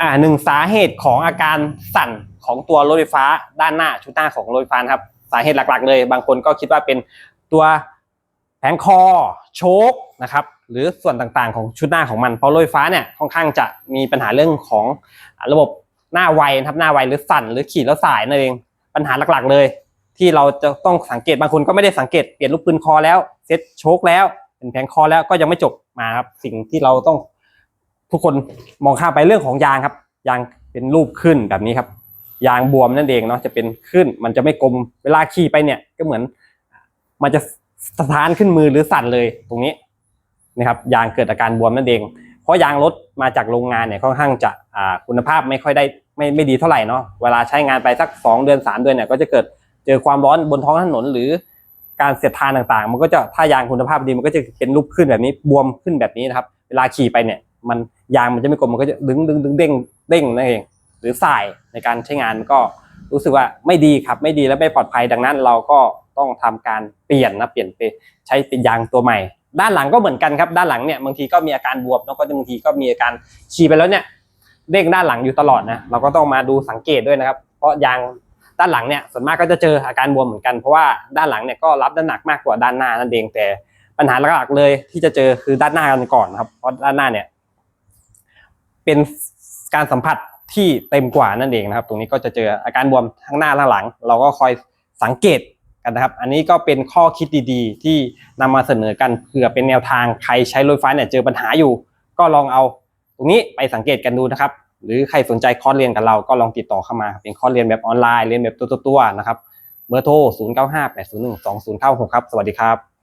อ่าหนึ่งสาเหตุของอาการสั่นของตัวรถไฟฟ้าด้านหน้าชุดหน้าของรถไฟฟ้าครับ สาเหตุหลักๆ เลย บางคนก็คิดว่าเป็นตัวแผงคอโชคนะครับหรือส่วนต่างๆของชุดหน้าของมันเพราะรถไฟฟ้าเนี่ยค่อนข้างจะมีปัญหาเรื่องของระบบหน้าไวนะครับหน้าไวหรือสั่นหรือขีดแล้วสายนั่นเองปัญหาหลักๆเลย ที่เราจะต้องสังเกตบางคนก็ไม่ได้สังเกตเปลี่ยนลูกปืนคอแล้วเซ็ตโชคแล้วเป็นแผงคอแล้วก็ยังไม่จบมาครับสิ่งที่เราต้อง ทุกคนมองข้ามไปเรื่องของยางครับ ยางเป็นรูปขึ้นแบบนี้ครับ ยางบวมนั่นเองเนาะจะเป็นขึ้น มันจะไม่กลมเวลาขี่ไปเนี่ยก็เหมือน มันจะสะท้านขึ้นมือหรือสั่นเลยตรงนี้นะครับยางเกิดอาการบวมนั่นเอง เพราะยางรถมาจากโรงงานเนี่ยค่อนข้างจะคุณภาพไม่ค่อยได้ไม่ไม่ดีเท่าไหร่เนาะเวลาใช้งานไปสักสองเดือนสามเดือนเนี่ยก็จะเกิดเจอความร้อนบนท้องถนนหรือการเสียดทานต่างๆ มันก็จะถ้ายางคุณภาพดีมันก็จะเป็นรูปขึ้นแบบนี้บวมขึ้นแบบนี้นะครับ เวลาขี่ไปเนี่ย มันยางมันจะไม่กลมมันก็จะดึงดึงดึงเด้งเด้งนั่นเอง หรือสายในการใช้งานมันก็รู้สึกว่าไม่ดีครับไม่ดีและไม่ปลอดภัยดังนั้น เราก็ต้องทำการเปลี่ยนนะเปลี่ยนไปใช้เป็นยางตัวใหม่ ด้านหลังก็เหมือนกันครับ ด้านหลังเนี่ยบางทีก็มีอาการบวมแล้วก็บางทีก็มีอาการขี่ไปแล้วเนี่ยเด้งด้านหลังอยู่ตลอดนะเราก็ต้องมาดูสังเกตด้วยนะครับ เพราะยางด้านหลังเนี่ยส่วนมากก็จะเจออาการบวมเหมือนกันเพราะว่าด้านหลังเนี่ยก็รับน้ำหนักมากกว่าด้านหน้านั่นเองแต่ปัญหาหลักๆเลยที่จะเจอคือด้านหน้ากันก่อนครับเพราะด้านหน้าเนี่ย เป็นการสัมผัสที่เต็มกว่านั่นเองนะครับ ตรงนี้ก็จะเจออาการบวมทั้งหน้าทั้งหลัง เราก็คอยสังเกตกันนะครับ อันนี้ก็เป็นข้อคิดดีๆ ที่นำมาเสนอกันเผื่อเป็นแนวทางใครใช้รถไฟเนี่ยเจอปัญหาอยู่ ก็ลองเอาตรงนี้ไปสังเกตกันดูนะครับ หรือใครสนใจคอร์สเรียนกับเราก็ลองติดต่อเข้ามา เป็นคอร์สเรียนแบบออนไลน์เรียนแบบตัวๆนะครับเบอร์โทร 0 9 5 8 0 1 2 0 9 6 ครับ สวัสดีครับ